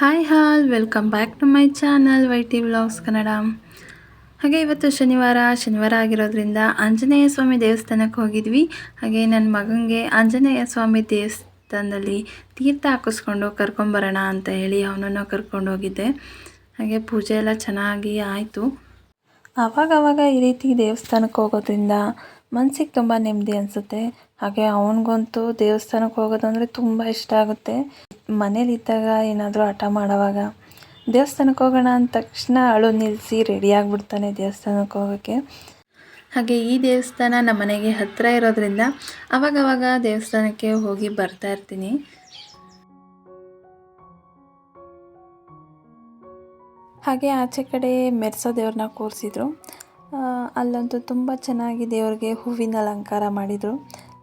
Hi all welcome back to my channel Y T vlogs Kannada ಹಾಗೆ ಇವತ್ತು ಶನಿವಾರ ಶನಿವಾರ ಆಗಿರೋದ್ರಿಂದ ಆಂಜನೇಯ ಸ್ವಾಮಿ ದೇವಸ್ಥಾನಕ್ಕೆ ಹೋಗಿದ್ವಿ. ಹಾಗೆ ನನ್ನ ಮಗನಿಗೆ ಆಂಜನೇಯ ಸ್ವಾಮಿ ದೇವಸ್ಥಾನದಲ್ಲಿ ತೀರ್ಥ ಹಾಕಿಸ್ಕೊಂಡು ಕರ್ಕೊಂಬರೋಣ ಅಂತ ಹೇಳಿ ಅವನನ್ನು ಕರ್ಕೊಂಡು ಹೋಗಿದ್ದೆ. ಹಾಗೆ ಪೂಜೆ ಎಲ್ಲ ಚೆನ್ನಾಗಿ ಆಯಿತು. ಆವಾಗವಾಗ ಈ ರೀತಿ ದೇವಸ್ಥಾನಕ್ಕೆ ಹೋಗೋದ್ರಿಂದ ಮನಸ್ಸಿಗೆ ತುಂಬ ನೆಮ್ಮದಿ ಅನಿಸುತ್ತೆ. ಹಾಗೆ ಅವನಿಗಂತೂ ದೇವಸ್ಥಾನಕ್ಕೆ ಹೋಗೋದಂದರೆ ತುಂಬ ಇಷ್ಟ ಆಗುತ್ತೆ. ಮನೇಲಿದ್ದಾಗ ಏನಾದರೂ ಹಠ ಮಾಡೋವಾಗ, ದೇವಸ್ಥಾನಕ್ಕೆ ಹೋಗೋಣ ಅಂದ ತಕ್ಷಣ ಅಳು ನಿಲ್ಲಿಸಿ ರೆಡಿ ಆಗಿಬಿಡ್ತಾನೆ ದೇವಸ್ಥಾನಕ್ಕೆ ಹೋಗೋಕ್ಕೆ ಹಾಗೆ ಈ ದೇವಸ್ಥಾನ ನಮ್ಮ ಮನೆಗೆ ಹತ್ತಿರ ಇರೋದ್ರಿಂದ ಅವಾಗವಾಗ ದೇವಸ್ಥಾನಕ್ಕೆ ಹೋಗಿ ಬರ್ತಾ ಇರ್ತೀನಿ. ಹಾಗೆ ಆಚೆ ಕಡೆ ಮೆರೆಸೋ ದೇವ್ರನ್ನ ಕೂರಿಸಿದ್ರು. ಅಲ್ಲಂತೂ ತುಂಬ ಚೆನ್ನಾಗಿ ದೇವ್ರಿಗೆ ಹೂವಿನ ಅಲಂಕಾರ ಮಾಡಿದರು.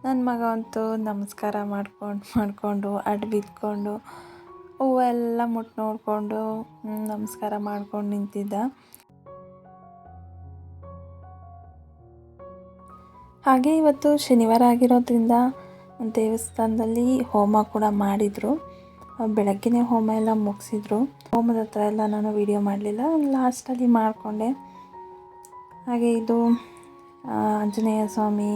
ನನ್ನ ಮಗ ಅಂತೂ ನಮಸ್ಕಾರ ಮಾಡ್ಕೊಂಡು, ಮಾಡಿಕೊಂಡು ಅಡ್ಡ ಬಿದ್ಕೊಂಡು ಹೂವೆಲ್ಲ ಮುಟ್ಟು ನೋಡಿಕೊಂಡು ನಮಸ್ಕಾರ ಮಾಡ್ಕೊಂಡು ನಿಂತಿದ್ದ. ಹಾಗೆ ಇವತ್ತು ಶನಿವಾರ ಆಗಿರೋದ್ರಿಂದ ದೇವಸ್ಥಾನದಲ್ಲಿ ಹೋಮ ಕೂಡ ಮಾಡಿದರು. ಬೆಳಗ್ಗೆನೇ ಹೋಮ ಎಲ್ಲ ಮುಗಿಸಿದ್ರು. ಹೋಮದ ಹತ್ರ ಎಲ್ಲ ನಾನು ವೀಡಿಯೋ ಮಾಡಲಿಲ್ಲ. ಲಾಸ್ಟಲ್ಲಿ ಮಾಡಿಕೊಂಡೆ. ಹಾಗೆ ಇದು ಆಂಜನೇಯ ಸ್ವಾಮಿ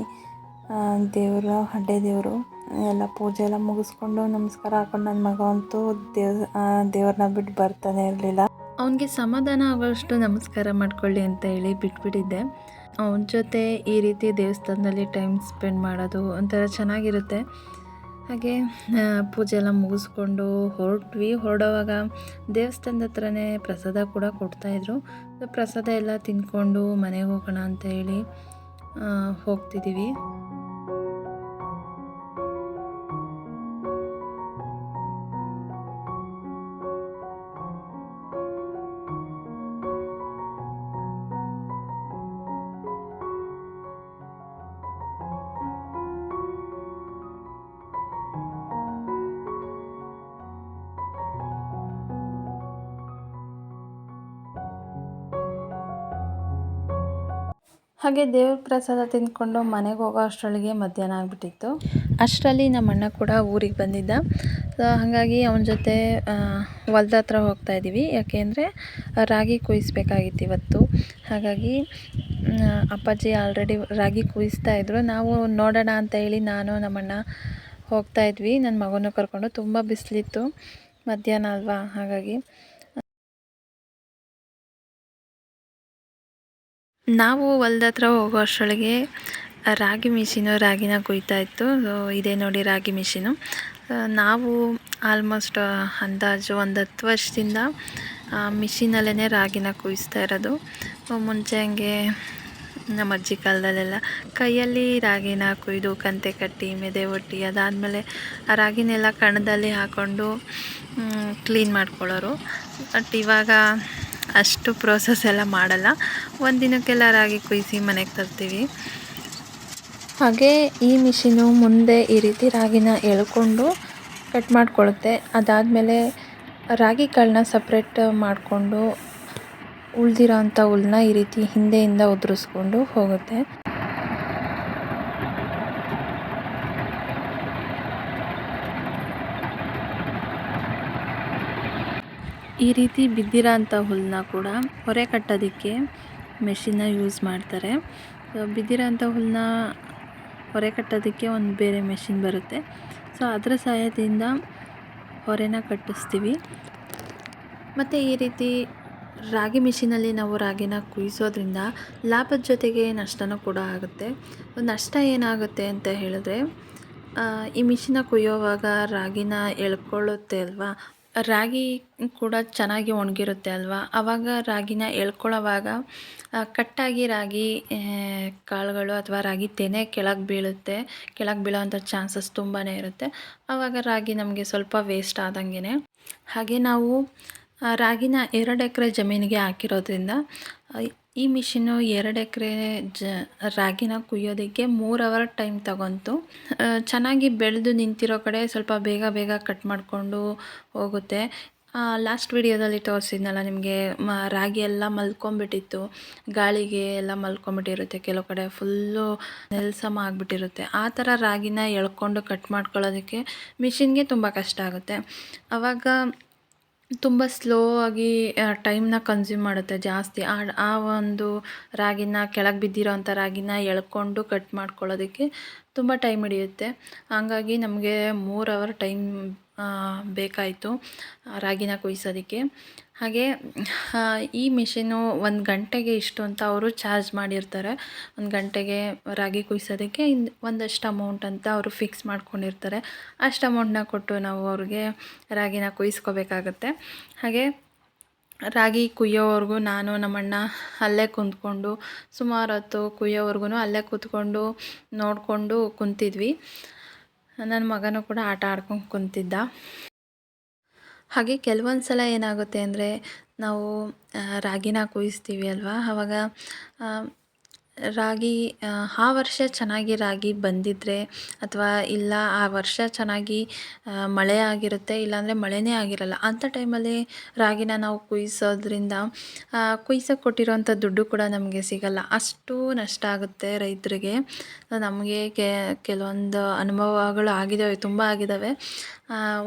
ದೇವರು ಹಡ್ಡೆ ದೇವರು, ಎಲ್ಲ ಪೂಜೆ ಎಲ್ಲ ಮುಗಿಸ್ಕೊಂಡು ನಮಸ್ಕಾರ ಹಾಕೊಂಡು ನನ್ನ ಮಗ ಅಂತೂ ದೇವ್ ದೇವ್ರನ್ನ ಬಿಟ್ಟು ಬರ್ತಾನೆ ಇರಲಿಲ್ಲ. ಅವನಿಗೆ ಸಮಾಧಾನ ಆಗೋಷ್ಟು ನಮಸ್ಕಾರ ಮಾಡ್ಕೊಳ್ಳಿ ಅಂತ ಹೇಳಿ ಬಿಟ್ಬಿಟ್ಟಿದ್ದೆ. ಅವನ ಜೊತೆ ಈ ರೀತಿ ದೇವಸ್ಥಾನದಲ್ಲಿ ಟೈಮ್ ಸ್ಪೆಂಡ್ ಮಾಡೋದು ಒಂಥರ ಚೆನ್ನಾಗಿರುತ್ತೆ. ಹಾಗೆ ಪೂಜೆ ಎಲ್ಲ ಮುಗಿಸ್ಕೊಂಡು ಹೊರಟ್ವಿ. ಹೊರಡೋವಾಗ ದೇವಸ್ಥಾನದ ಹತ್ರನೇ ಪ್ರಸಾದ ಕೂಡ ಕೊಡ್ತಾಯಿದ್ರು ಪ್ರಸಾದ ಎಲ್ಲ ತಿಂದ್ಕೊಂಡು ಮನೆಗೆ ಹೋಗೋಣ ಅಂತ ಹೇಳಿ ಹೋಗ್ತಿದ್ದೀವಿ. ಹಾಗೆ ದೇವ್ರ ಪ್ರಸಾದ ತಿಂದ್ಕೊಂಡು ಮನೆಗೆ ಹೋಗೋ ಅಷ್ಟರೊಳಗೆ ಮಧ್ಯಾಹ್ನ ಆಗಿಬಿಟ್ಟಿತ್ತು. ಅಷ್ಟರಲ್ಲಿ ನಮ್ಮ ಅಣ್ಣ ಕೂಡ ಊರಿಗೆ ಬಂದಿದ್ದ. ಸೊ ಹಾಗಾಗಿ ಅವನ ಜೊತೆ ಹೊಲ್ದ ಹತ್ರ ಹೋಗ್ತಾ ಇದ್ದೀವಿ. ಯಾಕೆಂದರೆ ರಾಗಿ ಕುಯಿಸ್ಬೇಕಾಗಿತ್ತು ಇವತ್ತು. ಹಾಗಾಗಿ ಅಪ್ಪಾಜಿ ಆಲ್ರೆಡಿ ರಾಗಿ ಕುಯಿಸ್ತಾ ಇದ್ದರು ನಾವು ನೋಡೋಣ ಅಂತ ಹೇಳಿ ನಾನು ನಮ್ಮಣ್ಣ ಹೋಗ್ತಾ ಇದ್ವಿ. ನನ್ನ ಮಗನೂ ಕರ್ಕೊಂಡು. ತುಂಬ ಬಿಸಿಲಿತ್ತು. ಮಧ್ಯಾಹ್ನ ಅಲ್ವಾ? ಹಾಗಾಗಿ ನಾವು ಹೊಲ್ದ ಹತ್ರ ಹೋಗೋ ಅಷ್ಟರೊಳಗೆ ರಾಗಿ ಮಿಷಿನು ರಾಗಿನ ಕುಯ್ತಾ ಇತ್ತು. ಇದೇ ನೋಡಿ ರಾಗಿ ಮಿಷಿನು. ನಾವು ಆಲ್ಮೋಸ್ಟ್ ಅಂದಾಜು ಒಂದು ಹತ್ತು ವರ್ಷದಿಂದ ಮಿಷಿನಲ್ಲೇ ರಾಗಿನ ಕುಯಿಸ್ತಾ ಇರೋದು. ಮುಂಚೆ ಹಂಗೆ ನಮ್ಮ ಅಜ್ಜಿ ಕಾಲದಲ್ಲೆಲ್ಲ ಕೈಯಲ್ಲಿ ರಾಗಿನ ಕುಯ್ದು ಕಂತೆ ಕಟ್ಟಿ, ಮೆದೆ ಒಟ್ಟಿ ಅದಾದಮೇಲೆ ಆ ರಾಗಿನೆಲ್ಲ ಕಣದಲ್ಲಿ ಹಾಕ್ಕೊಂಡು ಕ್ಲೀನ್ ಮಾಡ್ಕೊಳ್ಳೋರು. ಬಟ್ ಇವಾಗ ಅಷ್ಟು ಪ್ರೋಸೆಸ್ ಎಲ್ಲ ಮಾಡಲ್ಲ. ಒಂದು ದಿನಕ್ಕೆಲ್ಲ ರಾಗಿ ಕುಯ್ಸಿ ಮನೆಗೆ ತರ್ತೀವಿ. ಹಾಗೆ ಈ ಮಿಷಿನು ಮುಂದೆ ಈ ರೀತಿ ರಾಗಿನ ಎಳ್ಕೊಂಡು ಕಟ್ ಮಾಡಿಕೊಳ್ಳುತ್ತೆ ಅದಾದಮೇಲೆ ರಾಗಿ ಕಾಳನ್ನ ಸಪ್ರೇಟ್ ಮಾಡಿಕೊಂಡು ಉಳ್ದಿರೋ ಅಂಥ ಹುಲ್ಲನ್ನ ಈ ರೀತಿ ಹಿಂದೆಯಿಂದ ಉದುರಿಸ್ಕೊಂಡು ಹೋಗುತ್ತೆ. ಈ ರೀತಿ ಬಿದ್ದಿರೋ ಅಂಥ ಹುಲ್ಲನ್ನ ಕೂಡ ಹೊರೆ ಕಟ್ಟೋದಕ್ಕೆ ಮೆಷಿನ್ನ ಯೂಸ್ ಮಾಡ್ತಾರೆ. ಬಿದ್ದಿರೋ ಅಂಥ ಹುಲ್ಲನ್ನ ಹೊರೆ ಕಟ್ಟೋದಕ್ಕೆ ಒಂದು ಬೇರೆ ಮೆಷಿನ್ ಬರುತ್ತೆ. ಸೊ, ಅದರ ಸಹಾಯದಿಂದ ಹೊರೆನ ಕಟ್ಟಿಸ್ತೀವಿ. ಮತ್ತು ಈ ರೀತಿ ರಾಗಿ ಮಿಷಿನಲ್ಲಿ ನಾವು ರಾಗಿನ ಕುಯ್ಸೋದ್ರಿಂದ ಲಾಭದ ಜೊತೆಗೆ ನಷ್ಟನೂ ಕೂಡ ಆಗುತ್ತೆ. ನಷ್ಟ ಏನಾಗುತ್ತೆ ಅಂತ ಹೇಳಿದ್ರೆ ಈ ಮಿಷಿನ ಕುಯ್ಯೋವಾಗ ರಾಗಿನ ಎಳ್ಕೊಳ್ಳುತ್ತೆ ಅಲ್ವಾ? ರಾಗಿ ಕೂಡ ಚೆನ್ನಾಗಿ ಒಣಗಿರುತ್ತೆ ಅಲ್ವಾ? ಆವಾಗ ರಾಗಿನ ಎಳ್ಕೊಳ್ಳೋವಾಗ ಕಟ್ಟಾಗಿ ರಾಗಿ ಕಾಳುಗಳು ಅಥವಾ ರಾಗಿ ತೆನೆ ಕೆಳಗೆ ಬೀಳುತ್ತೆ. ಕೆಳಗೆ ಬೀಳೋವಂಥ ಚಾನ್ಸಸ್ ತುಂಬಾ ಇರುತ್ತೆ. ಆವಾಗ ರಾಗಿ ನಮಗೆ ಸ್ವಲ್ಪ ವೇಸ್ಟ್ ಆದಂಗೆ ಹಾಗೆ ನಾವು ರಾಗಿನ ಎರಡು ಎಕರೆ ಜಮೀನಿಗೆ ಹಾಕಿರೋದ್ರಿಂದ ಈ ಮಿಷಿನ್ನು ಎರಡು ಎಕರೆ ಜ ರಾಗಿನ ಕುಯ್ಯೋದಕ್ಕೆ ಮೂರು ಅವರ್ ಟೈಮ್ ತಗೊಂತು. ಚೆನ್ನಾಗಿ ಬೆಳೆದು ನಿಂತಿರೋ ಕಡೆ ಸ್ವಲ್ಪ ಬೇಗ ಬೇಗ ಕಟ್ ಮಾಡಿಕೊಂಡು ಹೋಗುತ್ತೆ. ಲಾಸ್ಟ್ ವಿಡಿಯೋದಲ್ಲಿ ತೋರಿಸಿದ್ನಲ್ಲ ನಿಮಗೆ, ಮ, ರಾಗಿ ಎಲ್ಲ ಮಲ್ಕೊಂಬಿಟ್ಟಿತ್ತು. ಗಾಳಿಗೆ ಎಲ್ಲ ಮಲ್ಕೊಂಬಿಟ್ಟಿರುತ್ತೆ, ಕೆಲವು ಕಡೆ ಫುಲ್ಲು ನೆಲ್ಸಮ ಆಗಿಬಿಟ್ಟಿರುತ್ತೆ. ಆ ಥರ ರಾಗಿನ ಎಳ್ಕೊಂಡು ಕಟ್ ಮಾಡ್ಕೊಳ್ಳೋದಕ್ಕೆ ಮಿಷಿನ್ಗೆ ತುಂಬ ಕಷ್ಟ ಆಗುತ್ತೆ. ಆವಾಗ ತುಂಬ ಸ್ಲೋ ಆಗಿ ಟೈಮ್ನ ಕನ್ಸ್ಯೂಮ್ ಮಾಡುತ್ತೆ ಜಾಸ್ತಿ. ಆ ಆ ಒಂದು ರಾಗಿನ ಕೆಳಗೆ ಬಿದ್ದಿರೋ ಅಂಥ ರಾಗಿನ ಎಳ್ಕೊಂಡು ಕಟ್ ಮಾಡ್ಕೊಳ್ಳೋದಕ್ಕೆ ತುಂಬ ಟೈಮ್ ಹಿಡಿಯುತ್ತೆ. ಹಾಗಾಗಿ ನಮಗೆ ಮೂರು ಅವರ್ ಟೈಮ್ ಬೇಕಾಯಿತು ರಾಗಿನ ಕುಯ್ಸೋದಕ್ಕೆ. ಹಾಗೆ ಈ ಮಿಷಿನು ಒಂದು ಗಂಟೆಗೆ ಇಷ್ಟು ಅಂತ ಅವರು ಚಾರ್ಜ್ ಮಾಡಿರ್ತಾರೆ. ಒಂದು ಗಂಟೆಗೆ ರಾಗಿ ಕುಯ್ಸೋದಕ್ಕೆ ಒಂದಷ್ಟು ಅಮೌಂಟ್ ಅಂತ ಅವರು ಫಿಕ್ಸ್ ಮಾಡ್ಕೊಂಡಿರ್ತಾರೆ. ಅಷ್ಟು ಅಮೌಂಟನ್ನ ಕೊಟ್ಟು ನಾವು ಅವ್ರಿಗೆ ರಾಗಿನ ಕುಯ್ಸ್ಕೋಬೇಕಾಗತ್ತೆ. ಹಾಗೆ, ರಾಗಿ ಕುಯ್ಯೋವರೆಗೂ ನಾನು ನಮ್ಮಣ್ಣ ಅಲ್ಲೇ ಕುಂತ್ಕೊಂಡು ಸುಮಾರು ಹೊತ್ತು ಕುಯ್ಯೋವರೆಗೂ ಅಲ್ಲೇ ಕೂತ್ಕೊಂಡು ನೋಡಿಕೊಂಡು ಕುಂತಿದ್ವಿ. ನನ್ನ ಮಗನೂ ಕೂಡ ಆಟ ಆಡ್ಕೊಂಡು ಕುಂತಿದ್ದ. ಹಾಗೆ ಕೆಲವೊಂದು ಸಲ ಏನಾಗುತ್ತೆ ಅಂದರೆ ನಾವು ರಾಗಿನ ಕುಯಿಸ್ತೀವಿ ಅಲ್ವಾ? ಆವಾಗ ರಾಗಿ, ಆ ವರ್ಷ ಚೆನ್ನಾಗಿ ರಾಗಿ ಬಂದಿದ್ದರೆ ಅಥವಾ ಇಲ್ಲ ಆ ವರ್ಷ ಚೆನ್ನಾಗಿ ಮಳೆ ಆಗಿರುತ್ತೆ, ಇಲ್ಲಾಂದರೆ ಮಳೆನೇ ಆಗಿರಲ್ಲ. ಅಂಥ ಟೈಮಲ್ಲಿ ರಾಗಿನ ನಾವು ಕುಯ್ಸೋದ್ರಿಂದ ಕುಯ್ಸಕ್ಕೆ ಕೊಟ್ಟಿರೋಂಥ ದುಡ್ಡು ಕೂಡ ನಮಗೆ ಸಿಗಲ್ಲ. ಅಷ್ಟು ನಷ್ಟ ಆಗುತ್ತೆ ರೈತರಿಗೆ. ನಮಗೆ ಕೆಲವೊಂದು ಅನುಭವಗಳು ಆಗಿದ್ದಾವೆ, ತುಂಬ ಆಗಿದ್ದಾವೆ.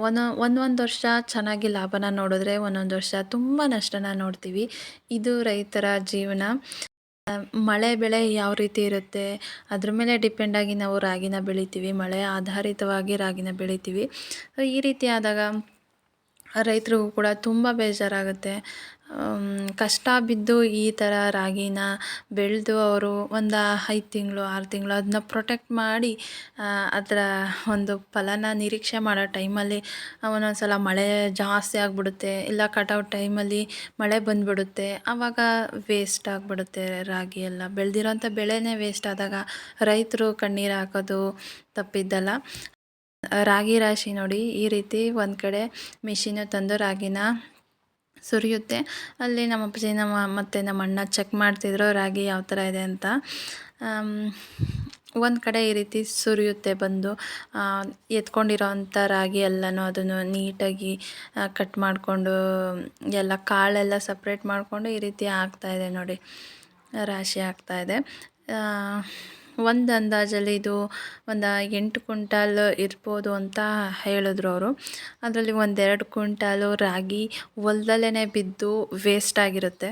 ಒಂದು, ಒಂದೊಂದು ವರ್ಷ ಚೆನ್ನಾಗಿ ಲಾಭನ ನೋಡಿದ್ರೆ ಒಂದೊಂದು ವರ್ಷ ತುಂಬ ನಷ್ಟನ ನೋಡ್ತೀವಿ. ಇದು ರೈತರ ಜೀವನ. ಮಳೆ ಬೆಳೆ ಯಾವ ರೀತಿ ಇರುತ್ತೆ? ಅದ್ರ ಮೇಲೆ ಡಿಪೆಂಡಾಗಿ ನಾವು ರಾಗಿನ ಬೆಳಿತೀವಿ, ಮಳೆ ಆಧಾರಿತವಾಗಿ ರಾಗಿನ ಬೆಳಿತೀವಿ. ಈ ರೀತಿ ಆದಾಗ ರೈತರಿಗೂ ಕೂಡ ತುಂಬ ಬೇಜಾರಾಗುತ್ತೆ. ಕಷ್ಟ ಬಿದ್ದು ಈ ಥರ ರಾಗಿನ ಬೆಳೆದು ಅವರು ಒಂದು ಐದು ತಿಂಗಳು, ಆರು ತಿಂಗಳು ಅದನ್ನ ಪ್ರೊಟೆಕ್ಟ್ ಮಾಡಿ ಅದರ ಒಂದು ಫಲನ ನಿರೀಕ್ಷೆ ಮಾಡೋ ಟೈಮಲ್ಲಿ ಒಂದೊಂದು ಸಲ ಮಳೆ ಜಾಸ್ತಿ ಆಗಿಬಿಡುತ್ತೆ, ಇಲ್ಲ ಕಟಾವು ಟೈಮಲ್ಲಿ ಮಳೆ ಬಂದುಬಿಡುತ್ತೆ ಆವಾಗ ವೇಸ್ಟ್ ಆಗಿಬಿಡುತ್ತೆ ರಾಗಿ ಎಲ್ಲ. ಬೆಳೆದಿರೋಂಥ ಬೆಳೆನೇ ವೇಸ್ಟ್ ಆದಾಗ ರೈತರು ಕಣ್ಣೀರು ಹಾಕೋದು ತಪ್ಪಿದ್ದಲ್ಲ. ರಾಗಿ ರಾಶಿ ನೋಡಿ ಈ ರೀತಿ ಒಂದು ಕಡೆ ಮಿಷಿನು ತಂದು ರಾಗಿನ ಸುರಿಯುತ್ತೆ. ಅಲ್ಲಿ ನಮ್ಮ ಅಪ್ಪಾಜಿ, ನಮ್ಮ ಮತ್ತು ನಮ್ಮ ಅಣ್ಣ ಚೆಕ್ ಮಾಡ್ತಿದ್ರು, ರಾಗಿ ಯಾವ ಥರ ಇದೆ ಅಂತ. ಒಂದು ಕಡೆ ಈ ರೀತಿ ಸುರಿಯುತ್ತೆ ಬಂದು. ಎತ್ಕೊಂಡಿರೋ ಅಂಥ ರಾಗಿ ಎಲ್ಲನೂ ಅದನ್ನು ನೀಟಾಗಿ ಕಟ್ ಮಾಡಿಕೊಂಡು, ಎಲ್ಲ ಕಾಳೆಲ್ಲ ಸಪ್ರೇಟ್ ಮಾಡಿಕೊಂಡು ಈ ರೀತಿ ಆಗ್ತಾಯಿದೆ ನೋಡಿ. ರಾಶಿ ಆಗ್ತಾಯಿದೆ ಒಂದು ಅಂದಾಜಲ್ಲಿ ಇದು ಒಂದು ಎಂಟು ಕ್ವಿಂಟಾಲ್ ಇರ್ಬೋದು ಅಂತ ಹೇಳಿದ್ರು ಅವರು. ಅದರಲ್ಲಿ ಒಂದೆರಡು ಕ್ವಿಂಟಾಲು ರಾಗಿ ಹೊಲ್ದಲ್ಲೇ ಬಿದ್ದು ವೇಸ್ಟ್ ಆಗಿರುತ್ತೆ.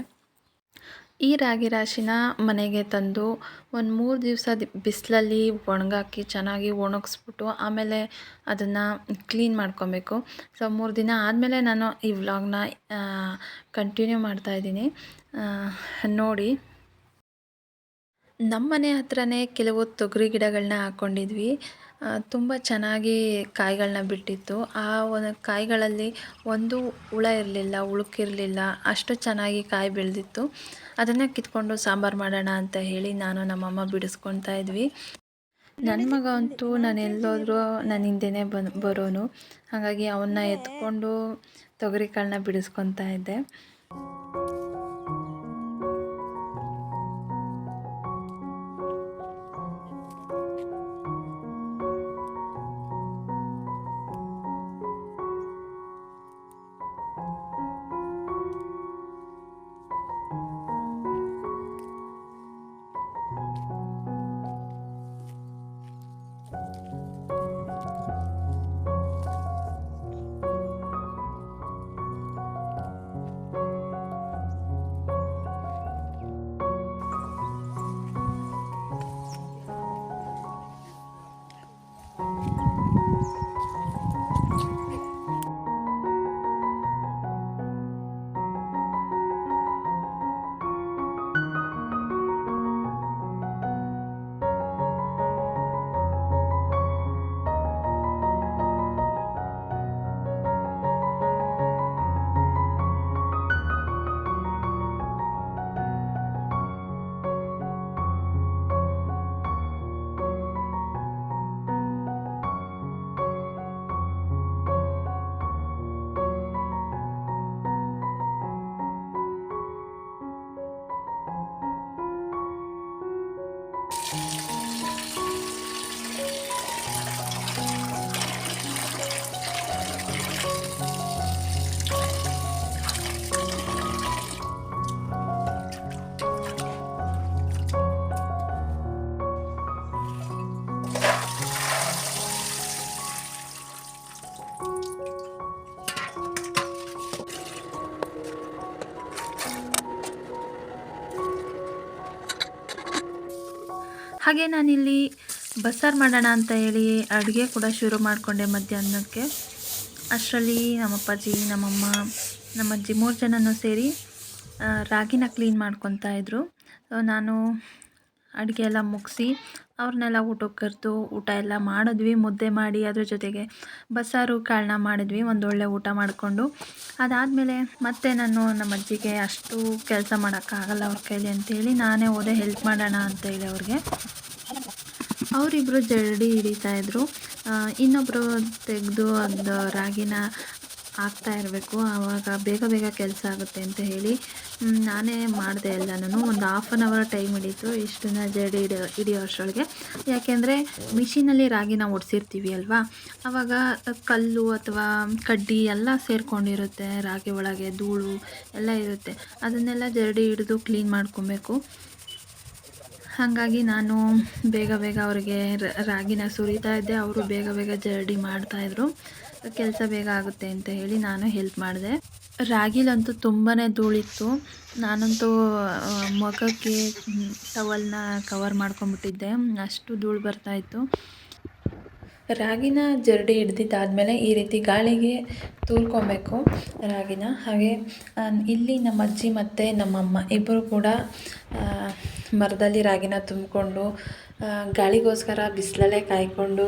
ಈ ರಾಗಿ ರಾಶಿನ ಮನೆಗೆ ತಂದು ಒಂದು ಮೂರು ದಿವಸ ಬಿಸಿಲಲ್ಲಿ ಒಣಗಾಕಿ ಚೆನ್ನಾಗಿ ಒಣಗಿಸ್ಬಿಟ್ಟು ಆಮೇಲೆ ಅದನ್ನು ಕ್ಲೀನ್ ಮಾಡ್ಕೊಬೇಕು. ಸೊ ಮೂರು ದಿನ ಆದಮೇಲೆ ನಾನು ಈ ವ್ಲಾಗ್ನ ಕಂಟಿನ್ಯೂ ಮಾಡ್ತಾಯಿದ್ದೀನಿ ನೋಡಿ. ನಮ್ಮ ಮನೆ ಹತ್ರನೇ ಕೆಲವು ತೊಗರಿ ಗಿಡಗಳನ್ನ ಹಾಕ್ಕೊಂಡಿದ್ವಿ ತುಂಬ ಚೆನ್ನಾಗಿ ಕಾಯಿಗಳನ್ನ ಬಿಟ್ಟಿತ್ತು. ಆ ಒಂದು ಕಾಯಿಗಳಲ್ಲಿ ಒಂದು ಹುಳ ಇರಲಿಲ್ಲ ಉಳುಕಿರಲಿಲ್ಲ ಅಷ್ಟು ಚೆನ್ನಾಗಿ ಕಾಯಿ ಬೆಳೆದಿತ್ತು. ಅದನ್ನು ಕಿತ್ಕೊಂಡು ಸಾಂಬಾರು ಮಾಡೋಣ ಅಂತ ಹೇಳಿ ನಾನು ನಮ್ಮಮ್ಮ ಬಿಡಿಸ್ಕೊತಾ ಇದ್ವಿ. ನನ್ನ ಮಗ ಅಂತೂ ನಾನು ಎಲ್ಲೋದ್ರೂ ನನ್ನ ಹಿಂದೆನೇ ಬಂದು ಬರೋನು. ಹಾಗಾಗಿ ಅವನ್ನ ಎತ್ಕೊಂಡು ತೊಗರಿ ಕಾಳನ್ನ ಬಿಡಿಸ್ಕೊತಾ ಇದ್ದೆ. ಹಾಗೆ ನಾನಿಲ್ಲಿ ಬಸ್ಸಾರು ಮಾಡೋಣ ಅಂತ ಹೇಳಿ ಅಡುಗೆ ಕೂಡ ಶುರು ಮಾಡಿಕೊಂಡೆ ಮಧ್ಯಾಹ್ನಕ್ಕೆ. ಅಷ್ಟರಲ್ಲಿ ನಮ್ಮ ಅಪ್ಪಾಜಿ ನಮ್ಮಮ್ಮ ನಮ್ಮ ಅಜ್ಜಿ ಮೂರು ಜನನೂ ಸೇರಿ ರಾಗಿನ ಕ್ಲೀನ್ ಮಾಡ್ಕೊತಾ ಇದ್ದರು ನಾನು ಅಡುಗೆ ಎಲ್ಲ ಮುಗಿಸಿ ಅವ್ರನ್ನೆಲ್ಲ ಊಟಕ್ಕೆ ಕರೆದು ಊಟ ಎಲ್ಲ ಮಾಡಿದ್ವಿ, ಮುದ್ದೆ ಮಾಡಿ ಅದ್ರ ಜೊತೆಗೆ ಬಸ್ಸಾರು ಕಾಳನ್ನ ಮಾಡಿದ್ವಿ ಒಂದೊಳ್ಳೆ ಊಟ ಮಾಡಿಕೊಂಡು. ಅದಾದಮೇಲೆ ಮತ್ತೆ ನಾನು ನಮ್ಮ ಅಜ್ಜಿಗೆ ಅಷ್ಟು ಕೆಲಸ ಮಾಡೋಕ್ಕಾಗಲ್ಲ ಅವ್ರ ಕೈಲಿ ಅಂತೇಳಿ ನಾನೇ ಹೋದೆ ಹೆಲ್ಪ್ ಮಾಡೋಣ ಅಂತೇಳಿ ಅವ್ರಿಗೆ. ಅವರಿಬ್ಬರು ಜರಡಿ ಹಿಡಿತಾಯಿದ್ರು ಇನ್ನೊಬ್ಬರು ತೆಗೆದು ಅದು ರಾಗಿನ ಹಾಕ್ತಾ ಇರಬೇಕು. ಆವಾಗ ಬೇಗ ಬೇಗ ಕೆಲಸ ಆಗುತ್ತೆ ಅಂತ ಹೇಳಿ ನಾನೇ ಮಾಡಿದೆ ಎಲ್ಲನೂ. ಒಂದು ಹಾಫ್ ಆನ್ ಅವರ್ ಟೈಮ್ ಹಿಡೀತು ಇಷ್ಟನ್ನ ಜಡಿ ಹಿಡಿಯೋ ಹಿಡಿಯೋ ಅಷ್ಟರೊಳಗೆ. ಯಾಕೆಂದರೆ ಮಿಷಿನಲ್ಲಿ ರಾಗಿನ ಒಡಿಸಿರ್ತೀವಿ ಅಲ್ವಾ? ಆವಾಗ ಕಲ್ಲು ಅಥವಾ ಕಡ್ಡಿ ಎಲ್ಲ ಸೇರಿಕೊಂಡಿರುತ್ತೆ. ರಾಗಿ ಒಳಗೆ ಧೂಳು ಎಲ್ಲ ಇರುತ್ತೆ. ಅದನ್ನೆಲ್ಲ ಜರಡಿ ಹಿಡಿದು ಕ್ಲೀನ್ ಮಾಡ್ಕೊಬೇಕು. ಹಾಗಾಗಿ ನಾನು ಬೇಗ ಬೇಗ ಅವರಿಗೆ ರಾಗಿನ ಸುರಿತಾ ಇದ್ದೆ. ಅವರು ಬೇಗ ಬೇಗ ಜರಡಿ ಮಾಡ್ತಾಯಿದ್ರು ಕೆಲಸ ಬೇಗ ಆಗುತ್ತೆ ಅಂತ ಹೇಳಿ ನಾನು ಹೆಲ್ಪ್ ಮಾಡಿದೆ. ರಾಗಿಲಂತೂ ತುಂಬಾ ಧೂಳಿತ್ತು. ನಾನಂತೂ ಮುಖಕ್ಕೆ ಟವಲ್ನ ಕವರ್ ಮಾಡ್ಕೊಂಬಿಟ್ಟಿದ್ದೆ ಅಷ್ಟು ಧೂಳು ಬರ್ತಾಯಿತ್ತು ರಾಗಿನ ಜರಡಿ ಹಿಡ್ದಿದ್ದಾದಮೇಲೆ ಈ ರೀತಿ ಗಾಳಿಗೆ ತೂರ್ಕೊಬೇಕು ರಾಗಿನ. ಹಾಗೆ ಇಲ್ಲಿ ನಮ್ಮ ಅಜ್ಜಿ ಮತ್ತು ನಮ್ಮಮ್ಮ ಇಬ್ಬರು ಕೂಡ ಮರದಲ್ಲಿ ರಾಗಿನ ತುಂಬಿಕೊಂಡು ಗಾಳಿಗೋಸ್ಕರ ಬಿಸಿಲಲ್ಲೇ ಕಾಯ್ಕೊಂಡು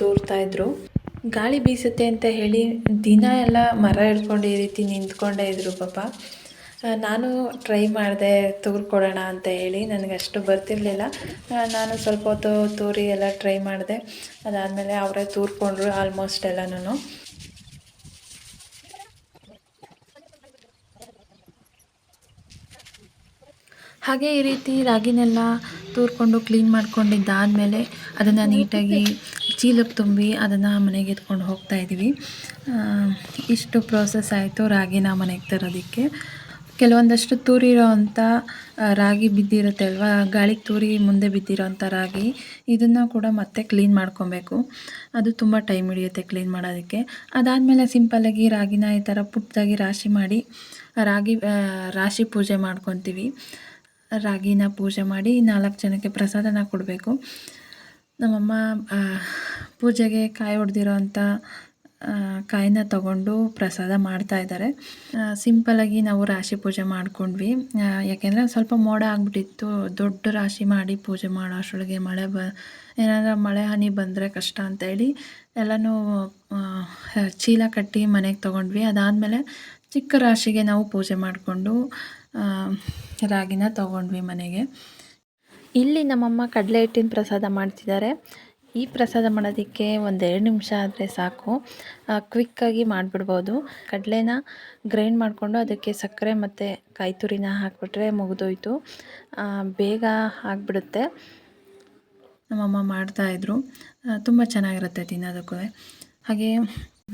ತೂರ್ತಾಯಿದ್ರು ಗಾಳಿ ಬೀಸುತ್ತೆ ಅಂತ ಹೇಳಿ ದಿನ ಎಲ್ಲ ಮರ ಹಿಡ್ಕೊಂಡು ಈ ರೀತಿ ನಿಂತ್ಕೊಂಡೇ ಇದ್ರು ಪಾಪ. ನಾನು ಟ್ರೈ ಮಾಡಿದೆ ತೂರ್ಕೊಡೋಣ ಅಂತ ಹೇಳಿ, ನನಗೆ ಅಷ್ಟು ಬರ್ತಿರಲಿಲ್ಲ. ನಾನು ಸ್ವಲ್ಪ ಹೊತ್ತು ತೂರಿ ಎಲ್ಲ ಟ್ರೈ ಮಾಡಿದೆ. ಅದಾದಮೇಲೆ ಅವರೇ ತೂರ್ಕೊಂಡ್ರು ಆಲ್ಮೋಸ್ಟ್ ಎಲ್ಲನೂ ಹಾಗೆ ಈ ರೀತಿ ರಾಗಿನೆಲ್ಲ ತೂರ್ಕೊಂಡು ಕ್ಲೀನ್ ಮಾಡ್ಕೊಂಡಿದ್ದಾದಮೇಲೆ ಅದನ್ನು ನೀಟಾಗಿ ಚೀಲಕ್ಕೆ ತುಂಬಿ ಅದನ್ನು ಮನೆಗೆ ಎತ್ಕೊಂಡು ಹೋಗ್ತಾ ಇದ್ದೀವಿ. ಇಷ್ಟು ಪ್ರೋಸೆಸ್ ಆಯಿತು ರಾಗಿನ ಮನೆಗೆ ತರೋದಕ್ಕೆ. ಕೆಲವೊಂದಷ್ಟು ತೂರಿರೋ ಅಂಥ ರಾಗಿ ಬಿದ್ದಿರುತ್ತೆ ಅಲ್ವಾ? ಗಾಳಿಗೆ ತೂರಿ ಮುಂದೆ ಬಿದ್ದಿರೋ ಅಂಥ ರಾಗಿ, ಇದನ್ನು ಕೂಡ ಮತ್ತೆ ಕ್ಲೀನ್ ಮಾಡ್ಕೊಬೇಕು. ಅದು ತುಂಬ ಟೈಮ್ ಹಿಡಿಯುತ್ತೆ ಕ್ಲೀನ್ ಮಾಡೋದಕ್ಕೆ. ಅದಾದಮೇಲೆ ಸಿಂಪಲ್ಲಾಗಿ ರಾಗಿನ ಈ ಥರ ಪುಟ್ಟದಾಗಿ ರಾಶಿ ಮಾಡಿ, ರಾಗಿ ರಾಶಿ ಪೂಜೆ ಮಾಡ್ಕೊತೀವಿ. ರಾಗಿನ ಪೂಜೆ ಮಾಡಿ ನಾಲ್ಕು ಜನಕ್ಕೆ ಪ್ರಸಾದನ ಕೊಡಬೇಕು. ನಮ್ಮಮ್ಮ ಪೂಜೆಗೆ ಕಾಯಿ ಹೊಡೆದಿರೋ ಅಂಥ ಕಾಯಿನ ತಗೊಂಡು ಪ್ರಸಾದ ಮಾಡ್ತಾ ಇದ್ದಾರೆ. ಸಿಂಪಲಾಗಿ ನಾವು ರಾಶಿ ಪೂಜೆ ಮಾಡ್ಕೊಂಡ್ವಿ. ಯಾಕೆಂದರೆ ಸ್ವಲ್ಪ ಮೋಡ ಆಗಿಬಿಟ್ಟಿತ್ತು. ದೊಡ್ಡ ರಾಶಿ ಮಾಡಿ ಪೂಜೆ ಮಾಡೋ ಅಷ್ಟೊಳಗೆ ಮಳೆ ಬ, ಏನಾದರೂ ಮಳೆ, ಹನಿ ಬಂದರೆ ಕಷ್ಟ ಅಂತೇಳಿ ಎಲ್ಲನೂ ಚೀಲ ಕಟ್ಟಿ ಮನೆಗೆ ತೊಗೊಂಡ್ವಿ. ಅದಾದಮೇಲೆ ಚಿಕ್ಕ ರಾಶಿಗೆ ನಾವು ಪೂಜೆ ಮಾಡಿಕೊಂಡು ರಾಗಿನ ತಗೊಂಡ್ವಿ ಮನೆಗೆ. ಇಲ್ಲಿ ನಮ್ಮಮ್ಮ ಕಡಲೆ ಹಿಟ್ಟಿನ ಪ್ರಸಾದ ಮಾಡ್ತಿದ್ದಾರೆ. ಈ ಪ್ರಸಾದ ಮಾಡೋದಕ್ಕೆ ಒಂದೆರಡು ನಿಮಿಷ ಆದರೆ ಸಾಕು. ಕ್ವಿಕ್ಕಾಗಿ ಮಾಡಿಬಿಡ್ಬೋದು. ಕಡಲೆನ ಗ್ರೈಂಡ್ ಮಾಡಿಕೊಂಡು ಅದಕ್ಕೆ ಸಕ್ಕರೆ ಮತ್ತು ಕಾಯಿ ತುರಿನ ಹಾಕಿಬಿಟ್ರೆ ಮುಗಿದೋಯ್ತು. ಬೇಗ ಆಗಿಬಿಡುತ್ತೆ. ನಮ್ಮಮ್ಮ ಮಾಡ್ತಾಯಿದ್ರು ತುಂಬ ಚೆನ್ನಾಗಿರುತ್ತೆ ತಿನ್ನೋದಕ್ಕೂ ಹಾಗೆ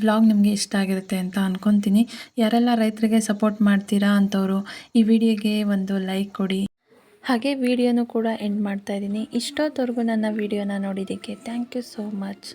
ವ್ಲಾಗ್ ನಿಮಗೆ ಇಷ್ಟ ಆಗಿರುತ್ತೆ ಅಂತ ಅಂದ್ಕೊತೀನಿ ಯಾರೆಲ್ಲ ರೈತರಿಗೆ ಸಪೋರ್ಟ್ ಮಾಡ್ತೀರಾ ಅಂತವರು, ಈ ವಿಡಿಯೋಗೆ ಒಂದು ಲೈಕ್ ಕೊಡಿ. ಹಾಗೆ ವಿಡಿಯೋನು ಕೂಡ ಎಂಡ್ ಮಾಡ್ತಾ ಇದ್ದೀನಿ. ಇಷ್ಟೊತ್ತವರೆಗೂ ನನ್ನ ವಿಡಿಯೋನ ನೋಡಿದ್ದಕ್ಕೆ ಥ್ಯಾಂಕ್ ಯು ಸೋ ಮಚ್